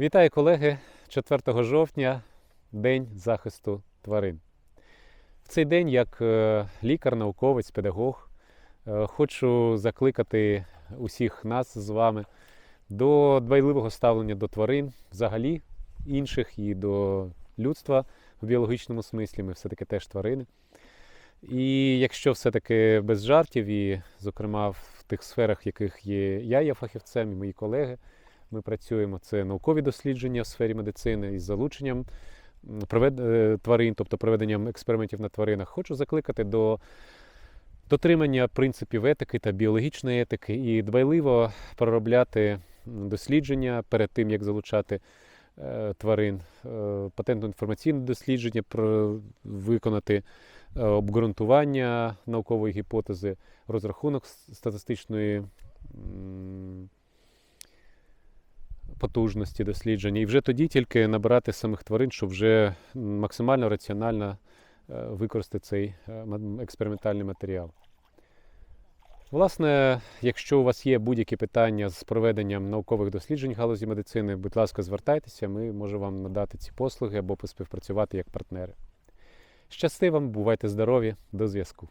Вітаю, колеги! 4 жовтня День захисту тварин. В цей день, як е, лікар, науковець, педагог, е, хочу закликати усіх нас з вами до дбайливого ставлення до тварин, взагалі інших і до людства в біологічному смислі. Ми все-таки теж тварини. І якщо все-таки без жартів, і, зокрема, в тих сферах, в яких є я є фахівцем і мої колеги, ми працюємо. Це наукові дослідження в сфері медицини із залученням е, тварин, тобто проведенням експериментів на тваринах. Хочу закликати до дотримання принципів етики та біологічної етики і дбайливо проробляти дослідження перед тим, як залучати е, тварин, е, патентно-інформаційне дослідження, виконати обґрунтування наукової гіпотези, розрахунок статистичної потужності дослідження, і вже тоді тільки набирати самих тварин, щоб вже максимально раціонально е, використати цей е, експериментальний матеріал. Власне, якщо у вас є будь-які питання з проведенням наукових досліджень галузі медицини, будь ласка, звертайтеся, ми можемо вам надати ці послуги або поспівпрацювати як партнери. Щасти вам, бувайте здорові, до зв'язку.